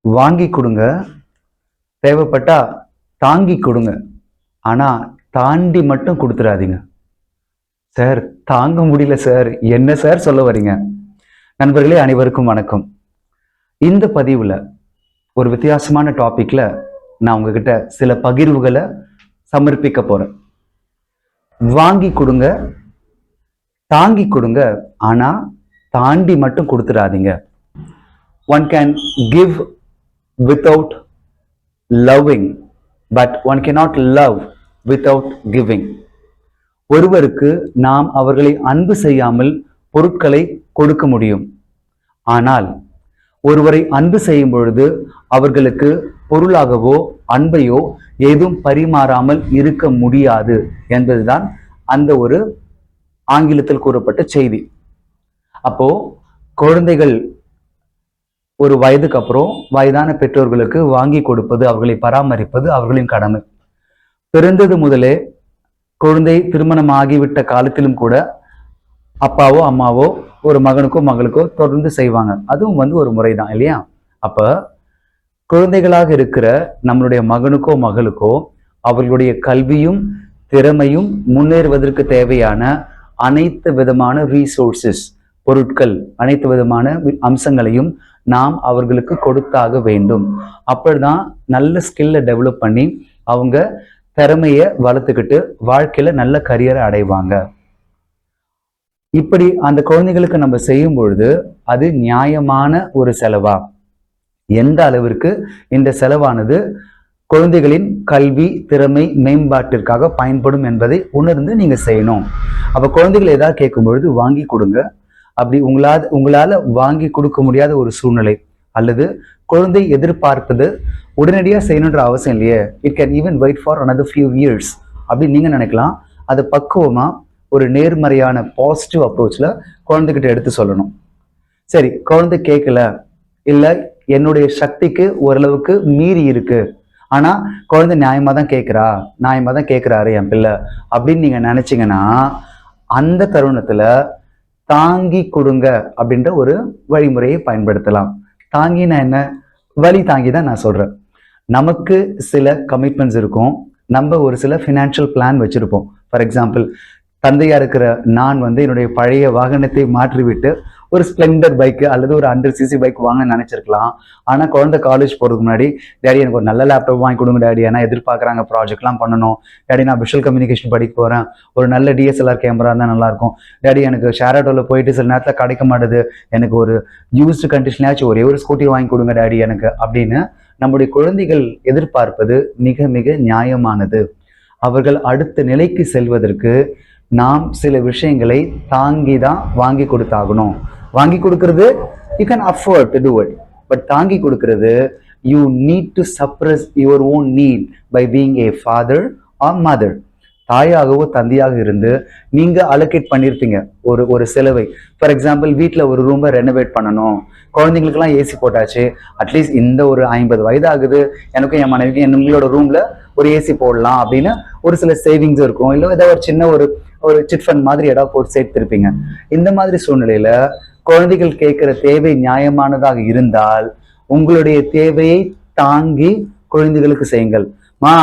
வாங்கி கொடுங்க. தேவைப்பட்டா தாங்கி கொடுங்க. ஆனா தாண்டி மட்டும் கொடுத்துடாதீங்க சார் தாங்க முடியல சார். என்ன சார் சொல்ல வரீங்க? நண்பர்களே அனைவருக்கும் வணக்கம். இந்த பதிவுல ஒரு வித்தியாசமான டாபிக்ல நான் உங்ககிட்ட சில பகிர்வுகளை சமர்ப்பிக்க போறேன். வாங்கி கொடுங்க தாங்கி கொடுங்க. ஆனா தாண்டி மட்டும் கொடுத்துடாதீங்க one can give without loving but one cannot love without giving ஒருவருக்கு நாம் அவர்களை அன்பு செய்யாமல் பொருட்களை கொடுக்க முடியும். ஆனால் ஒருவரை அன்பு செய்யும் பொழுது அவர்களுக்கு பொருளாகவோ அன்பையோ ஏதும் பரிமாறாமல் இருக்க முடியாது என்பதுதான் அந்த ஒரு ஆங்கிலத்தில் கூறப்பட்ட செய்தி. அப்போ குழந்தைகள் ஒரு வயதுக்கு அப்புறம் வயதான பெற்றோர்களுக்கு வாங்கி கொடுப்பது அவர்களை பராமரிப்பது அவர்களின் கடமை. பிறந்தது முதலே குழந்தை திருமணம் ஆகிவிட்ட காலத்திலும் கூட அப்பாவோ அம்மாவோ ஒரு மகனுக்கோ மகளுக்கோ தொடர்ந்து செய்வாங்க. அதுவும் வந்து ஒரு முறைதான் இல்லையா? அப்ப குழந்தைகளாக இருக்கிற நம்மளுடைய மகனுக்கோ மகளுக்கோ அவர்களுடைய கல்வியும் திறமையும் முன்னேறுவதற்கு தேவையான அனைத்து விதமான ரீசோர்சஸ் பொருட்கள் அனைத்து விதமான அம்சங்களையும் நாம் அவர்களுக்கு கொடுத்தாக வேண்டும். அப்படிதான் நல்ல ஸ்கில்லை டெவலப் பண்ணி அவங்க திறமையை வளர்த்துக்கிட்டு வாழ்க்கையில நல்ல கரியரை அடைவாங்க. இப்படி அந்த குழந்தைகளுக்கு நம்ம செய்யும் பொழுது அது நியாயமான ஒரு செலவா? எந்த அளவிற்கு? இந்த செலவானது குழந்தைகளின் கல்வி திறமை மேம்பாட்டிற்காக பயன்படும் என்பதை உணர்ந்து நீங்க செய்யணும். அப்ப குழந்தைகள் ஏதாவது கேட்கும் பொழுது வாங்கி கொடுங்க. அப்படி உங்களால் உங்களால் வாங்கி கொடுக்க முடியாத ஒரு சூழ்நிலை அல்லது குழந்தை எதிர்பார்ப்பது உடனடியாக செய்யணுன்ற அவசியம் இல்லையே. It can even wait for another few years அப்படின்னு நீங்கள் நினைக்கலாம். அது பக்குவமாக ஒரு நேர்மறையான பாசிட்டிவ் அப்ரோச்சில் குழந்தைகிட்ட எடுத்து சொல்லணும். சரி குழந்தை கேட்கல. இல்லை என்னுடைய சக்திக்கு ஓரளவுக்கு மீறி இருக்கு. ஆனால் குழந்தை நியாயமாக தான் கேட்குறா. நியாயமாக தான் கேட்குறாரு என் பிள்ளை அப்படின்னு நீங்கள் நினச்சிங்கன்னா அந்த தருணத்தில் தாங்கி கொடுங்க அப்படின்ற ஒரு வழிமுறையை பயன்படுத்தலாம். தாங்கினா என்ன? வழி தாங்கி தான் நான் சொல்கிறேன் நமக்கு சில கமிட்மெண்ட்ஸ் இருக்கும். நம்ம ஒரு சில ஃபினான்ஷியல் பிளான் வச்சுருப்போம். ஃபார் எக்ஸாம்பிள் தந்தையாக இருக்கிற நான் வந்து என்னுடைய பழைய வாகனத்தை மாற்றிவிட்டு ஒரு ஸ்ப்ளெண்டர் பைக் அல்லது ஒரு ஹண்ட்ரட் சிசி பைக் வாங்க நினச்சிருக்கலாம். ஆனால் குழந்தை காலேஜ் போகிறதுக்கு முன்னாடி டேடி எனக்கு ஒரு நல்ல லேப்டாப் வாங்கி கொடுங்க டேடி ஏன்னா எதிர்பார்க்குறாங்க ப்ராஜெக்ட்லாம் பண்ணணும். டேடி நான் விஷுவல் கம்யூனிகேஷன் படிக்க போகிறேன் ஒரு நல்ல டிஎஸ்எல்ஆர் கேமரா இருந்தால் நல்லாயிருக்கும். டேடி எனக்கு ஷேர் ஆட்டோவில் போயிட்டு சில நேரத்தில் கிடைக்க மாட்டேது. எனக்கு ஒரு யூஸ்டு கண்டிஷனாச்சும் ஒரே ஒரு ஸ்கூட்டி வாங்கி கொடுங்க டேடி எனக்கு. அப்படின்னு நம்முடைய குழந்தைகள் எதிர்பார்ப்பது மிக மிக நியாயமானது. அவர்கள் அடுத்த நிலைக்கு செல்வதற்கு நாம் சில விஷயங்களை தாங்கி தான் வாங்கி கொடுத்தாகணும். வாங்கி கொடுக்கறது you can afford to do it but தாங்கி கொடுக்கறது you need to suppress your own need by being a father or mother தாயாகவோ தந்தையாக இருந்து நீங்கள் அலோகேட் பண்ணியிருப்பீங்க ஒரு ஒரு செலவை. ஃபார் எக்ஸாம்பிள் வீட்டில் ஒரு ரூமை ரெனோவேட் பண்ணணும். குழந்தைங்களுக்குலாம் ஏசி போட்டாச்சு. அட்லீஸ்ட் இந்த ஒரு ஐம்பது வயது ஆகுது எனக்கும் என் மனைவிக்கும் எங்களோட ரூமில் ஒரு ஏசி போடலாம் அப்படின்னு ஒரு சில சேவிங்ஸ் இருக்கும். இல்லை ஏதாவது ஒரு சின்ன ஒரு ஒரு சிட் ஃபண்ட் மாதிரி ஏதாவது போட்டு சேர்த்துருப்பீங்க. இந்த மாதிரி சூழ்நிலையில் குழந்தைகள் கேட்குற தேவை நியாயமானதாக இருந்தால் உங்களுடைய தேவையை தாங்கி குழந்தைகளுக்கு செய்யுங்கள். மா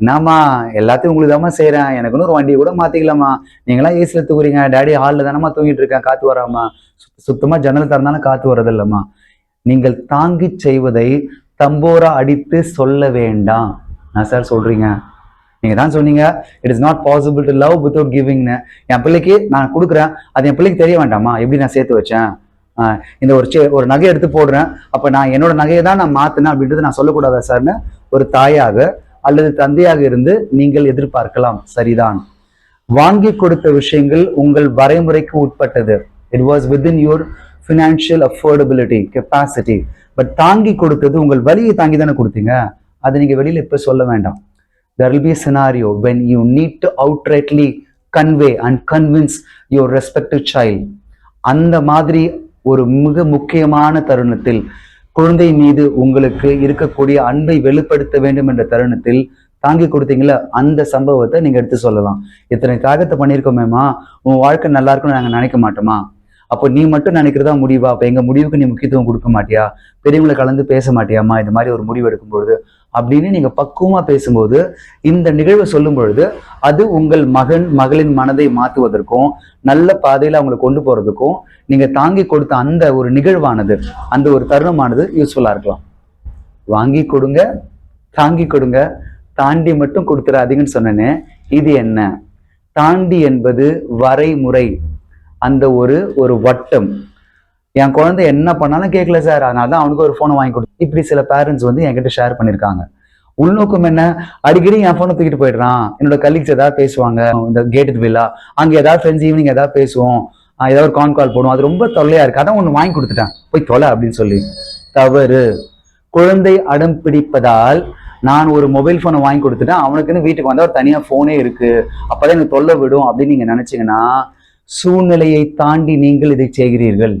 என்னம்மா எல்லாத்தையும் உங்களுக்கு தாம்மா செய்கிறேன் எனக்குன்னு ஒரு வண்டியை கூட மாற்றிக்கலாமா நீங்களாம் ஏசியில் தூக்குறீங்க டேடி ஹாலில் தானம்மா தூங்கிட்டு இருக்கேன். காற்று வராமா சுத்தமாக ஜன்னல் திறந்தாலும் காற்று வரதில்லம்மா நீங்கள் தாங்கி செய்வதை தம்போரா அடித்து சொல்ல வேண்டாம். நான் சார் சொல்கிறீங்க நீங்க தான் சொன்னீங்க it is not possible to love without கிவிங்னு என் பிள்ளைக்கு நான் கொடுக்குறேன் அது என் பிள்ளைக்கு தெரிய வேண்டாமா? எப்படி நான் சேர்த்து வச்சேன்? இந்த ஒரு சே ஒரு நகை எடுத்து போடுறேன். அப்போ நான் என்னோட நகையை தான் நான் மாத்தினேன் அப்படின்றது நான் சொல்லக்கூடாதா சார்னு ஒரு தாயாக அல்லது தந்தையாக இருந்து நீங்கள் எதிர்பார்க்கலாம். சரிதான். வாங்கி கொடுத்த விஷயங்கள் உங்கள் வரைமுறைக்கு உட்பட்டது. It was within your financial affordability capacity but தாங்கி கொடுத்தது உங்கள் வலியை தாங்கி தானே கொடுத்தீங்க. அதை நீங்கள் வெளியில் இப்போ சொல்ல வேண்டாம். There will be a scenario when you need to outrightly convey and convince your respective child. அந்த மாதிரி ஒரு மிக முக்கியமான தருணத்தில் குழந்தை மீது உங்களுக்கு இருக்கக்கூடிய அன்பை வெளிப்படுத்த வேண்டும் என்ற தருணத்தில் தாங்கி கொடுத்தீங்களா? அந்த சம்பவத்தை நீங்க எடுத்து சொல்லலாம். இத்தனை தியாகத்தை பண்ணியிருக்கோமேமா உன் வாழ்க்கை நல்லா இருக்கும்னு நாங்கள் நினைக்க மாட்டோமா? அப்போ நீ மட்டும் நினைக்கிறதா முடிவா? அப்போ எங்க முடிவுக்கு நீ முக்கியத்துவம் கொடுக்க மாட்டியா? பெரியவங்களை கலந்து பேச மாட்டியாமா இந்த மாதிரி ஒரு முடிவு எடுக்கும் பொழுது அப்படின்னு நீங்க பக்குவமா பேசும்போது இந்த நிகழ்வை சொல்லும் பொழுது அது உங்கள் மகன் மகளின் மனதை மாத்துவதற்கும் நல்ல பாதையில அவங்களை கொண்டு போறதுக்கும் நீங்க தாங்கி கொடுத்த அந்த ஒரு நிகழ்வானது அந்த ஒரு தருணமானது யூஸ்ஃபுல்லா இருக்கலாம். வாங்கி கொடுங்க தாங்கி கொடுங்க தாண்டி மட்டும் கொடுத்துடாதீங்கன்னு சொன்னேனே இது என்ன? தாண்டி என்பது வரைமுறை அந்த ஒரு ஒரு வட்டம். என் குழந்தை என்ன பண்ணாலும் கேட்கல சார். அதனால தான் அவனுக்கு ஒரு ஃபோனை வாங்கி கொடுத்து இப்படி சில பேரண்ட்ஸ் வந்து என்கிட்ட ஷேர் பண்ணியிருக்காங்க உள்நோக்கம் என்ன? அடிக்கடி என் ஃபோனை தூக்கிட்டு போயிடுறான். என்னோட கலீக்ஸ் ஏதாவது பேசுவாங்க. இந்த கேட்டட் வில்லா அங்கே ஏதாவது ஃப்ரெண்ட்ஸ் ஈவினிங் ஏதாவது பேசுவோம். ஏதாவது ஒரு கான் கால் போடுவோம். அது ரொம்ப தொல்லையா இருக்கு. அதான் ஒன்று வாங்கி கொடுத்துட்டேன். போய் தொலை அப்படின்னு சொல்லி. தவறு. குழந்தை அடம் பிடிப்பதால் நான் ஒரு மொபைல் ஃபோனை வாங்கி கொடுத்துட்டேன். அவனுக்குன்னு வீட்டுக்கு வந்தால் ஒரு ஃபோனே இருக்கு. அப்போதான் எனக்கு தொல்லை விடும் அப்படின்னு நீங்க நினைச்சீங்கன்னா சூழ்நிலையை தாண்டி நீங்கள் இதை செய்கிறீர்கள்.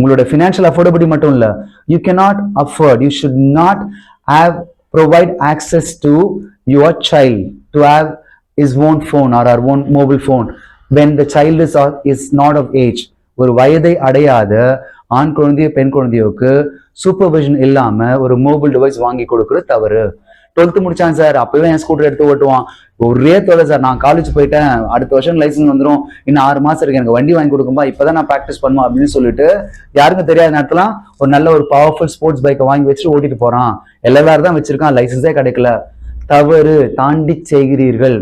உங்களோட ஃபினான்ஷியல் அஃபோர்டபிலிட்டி மட்டும் இல்லை you cannot afford you should not have provide access to your child to have is own phone or or own mobile phone when the child is or is not of age ஒரு வயதை அடையாத ஆண் குழந்தையோ பெண் குழந்தையோக்கு supervision இல்லாமல் ஒரு mobile device வாங்கி கொடுக்குறது தவறு டுவெல்த்து முடிச்சான் சார். அப்பவே என் ஸ்கூட்டர் எடுத்து ஓட்டுவான். ஒரே தொலை சார். நான் காலேஜ் போயிட்டேன். அடுத்த வருஷம் லைசன்ஸ் வந்துடும் இன்னும் ஆறு மாசம் இருக்கு. எனக்கு வண்டி வாங்கி கொடுக்கும்பா. இப்பதான் நான் ப்ராக்டிஸ் பண்ணுவேன் அப்படின்னு சொல்லிட்டு யாருக்கும் தெரியாத நேரத்துல ஒரு நல்ல ஒரு பவர்ஃபுல் ஸ்போர்ட்ஸ் பைக்கை வாங்கி வச்சுட்டு ஓட்டிட்டு போறான். எல்லாரும் தான் வச்சிருக்கான். லைசன்ஸே கிடைக்கல. தவறு தாண்டி செய்கிறீர்கள்.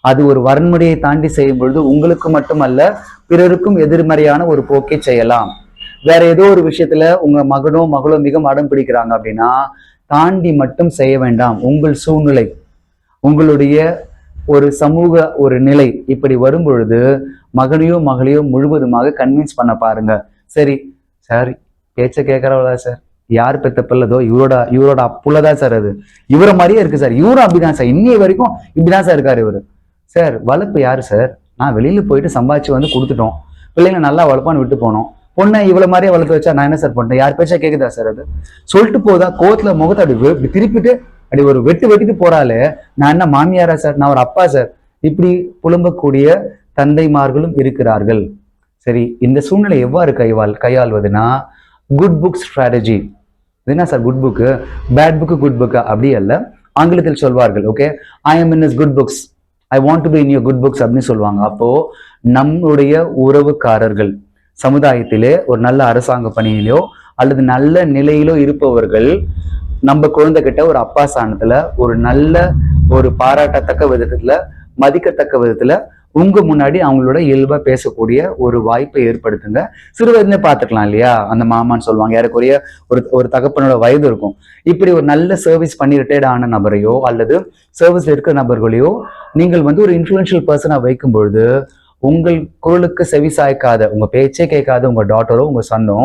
அது ஒரு வரன்முறையை தாண்டி செய்யும் பொழுது உங்களுக்கு மட்டுமல்ல பிறருக்கும் எதிர்மறையான ஒரு போக்கை செய்யலாம். வேற ஏதோ ஒரு விஷயத்துல உங்க மகனோ மகளோ மிக அடம் பிடிக்கிறாங்க அப்படின்னா தாண்டி மட்டும் செய்ய வேண்டாம். உங்கள் சூழ்நிலை உங்களுடைய ஒரு சமூக ஒரு நிலை இப்படி வரும் பொழுது மகனையோ மகளையோ முழுவதுமாக கன்வின்ஸ் பண்ண பாருங்க. சரி சார் பேச்சை கேட்கறவளா சார் யார் பெத்த பிள்ளதோ இவரோட இவரோட அப்புள்ளதான் சார் அது. இவரை மாதிரியே இருக்கு சார் இவரும் அப்படிதான் சார் இன்னி வரைக்கும் இப்படிதான் சார் இருக்காரு இவர். சார் வளர்ப்பு யாரு சார் நான் வெளியில போயிட்டு சம்பாதிச்சு வந்து கொடுத்துட்டோம். பிள்ளைங்க நல்லா வளர்ப்பான்னு விட்டு போனோம். பொண்ணை இவ்வளவு மாதிரியே வளர்த்து வச்சா நான் என்ன சார் பண்ணேன் யார் பேச்சா கேக்குதா சார் அது? சொல்லிட்டு போதா கோத்துல முகத்தை அப்படி இப்படி திருப்பிட்டு அப்படி ஒரு வெட்டு வெட்டிட்டு போறாளே நான் என்ன மாமியாரா சார் நான் ஒரு அப்பா சார் இப்படி புலம்பக்கூடிய தந்தைமார்களும் இருக்கிறார்கள். சரி இந்த சூழ்நிலை எவ்வாறு கைவாள் கையாள்வதுன்னா குட் புக் ஸ்ட்ராட்டஜி என்ன sir good book bad book good புக்கா அப்படி அல்ல. ஆங்கிலத்தில் சொல்வார்கள் okay I am in is good books I want to be in your good books அப்படின்னு சொல்லுவாங்க. அப்போ நம்முடைய உறவுக்காரர்கள் சமுதாயத்திலே ஒரு நல்ல அரசாங்க பணியிலோ அல்லது நல்ல நிலையிலோ இருப்பவர்கள் நம்ம குழந்தைகிட்ட ஒரு அப்பா சாணத்துல ஒரு நல்ல ஒரு பாராட்டத்தக்க விதத்துல மதிக்கத்தக்க விதத்துல உங்க முன்னாடி அவங்களோட இயல்பா பேசக்கூடிய ஒரு வாய்ப்பை ஏற்படுத்துங்க. சிறு வயதுல பார்த்துக்கலாம் இல்லையா? அந்த மாமான்னு சொல்லுவாங்க. யாருக்குரிய ஒரு ஒரு தகப்பனோட வயது இருக்கும். இப்படி ஒரு நல்ல சர்வீஸ் பண்ணி ரிட்டையர்ட் ஆன நபரையோ அல்லது சர்வீஸ் இருக்கிற நபர்களையோ நீங்கள் வந்து ஒரு இன்ஃப்ளூயன்ஷியல் பர்சனா வைக்கும் பொழுது உங்கள் குரலுக்கு செவி சாய்க்காத உங்க பேச்சே கேட்காத உங்க டாட்டரோ உங்க சன்னோ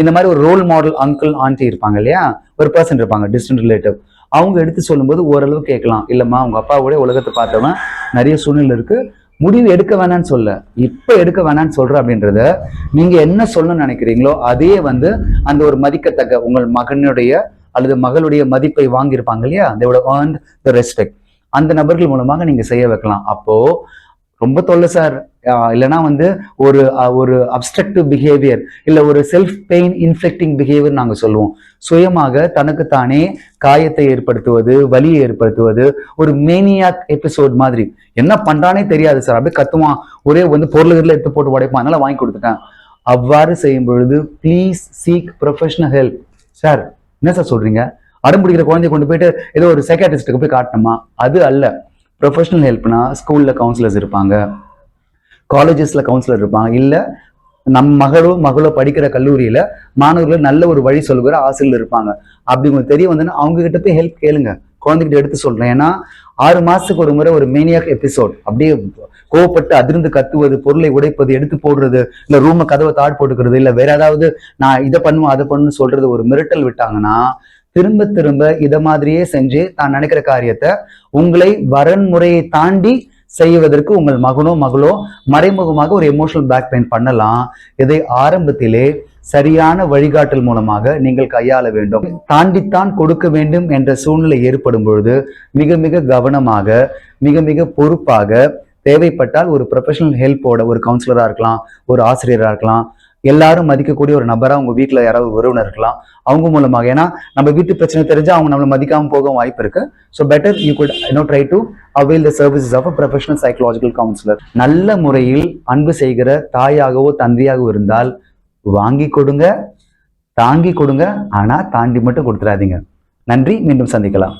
இந்த மாதிரி ஒரு ரோல் மாடல் அங்கிள் ஆண்டி இருப்பாங்க இல்லையா? ஒரு பர்சன் இருப்பாங்க டிஸ்டன்ட் ரிலேட்டிவ் அவங்க எடுத்து சொல்லும்போது ஓரளவு கேட்கலாம். இல்லம்மா உங்க அப்பாவோட உலகத்தை பார்த்தவன் நிறைய சூழ்நிலை இருக்கு. முடிவு எடுக்க வேணாம்னு சொல்ல. இப்ப எடுக்க வேணாம்னு சொல்ற அப்படின்றத நீங்க என்ன சொல்லணும்னு நினைக்கிறீங்களோ அதே வந்து அந்த ஒரு மதிக்கத்தக்க உங்கள் மகனுடைய அல்லது மகளுடைய மதிப்பை வாங்கியிருப்பாங்க இல்லையா? தேவோட earned த ரெஸ்பெக்ட் அந்த நபர்கள் மூலமாக நீங்க செய்ய வைக்கலாம். அப்போ ரொம்ப தொல்லை சார். இல்லைன்னா வந்து ஒரு ஒரு அப்ஸ்ட்ரக்டிவ் பிஹேவியர் இல்லை ஒரு செல்ஃப் பெயின் இன்ஃபெக்டிங் பிஹேவியர் நாங்கள் சொல்லுவோம். சுயமாக தனக்குத்தானே காயத்தை ஏற்படுத்துவது வலியை ஏற்படுத்துவது ஒரு மேனியாக் எபிசோட் மாதிரி. என்ன பண்ணுறானே தெரியாது சார். அப்படியே கத்துவான். ஒரே வந்து பொருள்களில் எடுத்து போட்டு உடைப்பான். அதனால வாங்கி கொடுத்துட்டேன். அவ்வாறு செய்யும் பொழுது please seek professional help sir என்ன சார் சொல்கிறீங்க அடம் பிடிக்கிற குழந்தைய கொண்டு போயிட்டு ஏதோ ஒரு சைக்காட்டிஸ்ட்டுக்கு போய் காட்டணுமா? அது அல்ல. ப்ரொஃபஷனல் ஹெல்ப்னா ஸ்கூலில் கவுன்சிலர்ஸ் இருப்பாங்க. காலேஜஸில் கவுன்சிலர் இருப்பாங்க. இல்லை நம் மகளோ மகளோ படிக்கிற கல்லூரியில் மாணவர்கள் நல்ல ஒரு வழி சொல்லுகிற ஆசிரியர் இருப்பாங்க. அப்படி உங்களுக்கு தெரிய வந்துன்னா அவங்க கிட்ட போய் ஹெல்ப் கேளுங்க. குழந்தைகிட்ட எடுத்து சொல்றேன். ஏன்னா ஆறு மாசத்துக்கு ஒரு முறை ஒரு மேனியாக் எபிசோட் அப்படியே கோவப்பட்டு அதிர்ந்து கத்துவது பொருளை உடைப்பது எடுத்து போடுறது இல்ல ரூமை கதவை தாட் போட்டுக்கிறது இல்ல வேற ஏதாவது நான் இதை பண்ணுவேன் அதை பண்ணுன்னு சொல்றது ஒரு மிரட்டல் விட்டாங்கன்னா திரும்ப திரும்ப இதை மாதிரியே செஞ்சு தான் நினைக்கிற காரியத்தை உங்களை வரன்முறையை தாண்டி செய்வதற்கு உங்கள் மகனோ மகளோ மறைமுகமாக ஒரு எமோஷனல் பேக் பெயின் பண்ணலாம். இதை ஆரம்பத்திலே சரியான வழிகாட்டல் மூலமாக நீங்கள் கையாள வேண்டும். தாண்டித்தான் கொடுக்க வேண்டும் என்ற சூழ்நிலை ஏற்படும் பொழுது மிக மிக கவனமாக மிக மிக பொறுப்பாக தேவைப்பட்டால் ஒரு ப்ரொஃபஷனல் ஹெல்ப்போட ஒரு கவுன்சிலராக இருக்கலாம் ஒரு ஆசிரியராக இருக்கலாம் எல்லாரும் மதிக்கக்கூடிய ஒரு நபரா உங்க வீட்டில் யாராவது உறவினர் இருக்கலாம். அவங்க மூலமாக. ஏன்னா நம்ம வீட்டு பிரச்சனை தெரிஞ்சா அவங்க நம்மளை மதிக்காம போக வாய்ப்பு இருக்கு. So better you good you try to avail the services of a professional psychological counsellor நல்ல முறையில் அன்பு செய்கிற தாயாகவோ தந்தையாகவோ இருந்தால் வாங்கி கொடுங்க தாங்கி கொடுங்க. ஆனா தாண்டி மட்டும் கொடுத்துடாதீங்க நன்றி. மீண்டும் சந்திக்கலாம்.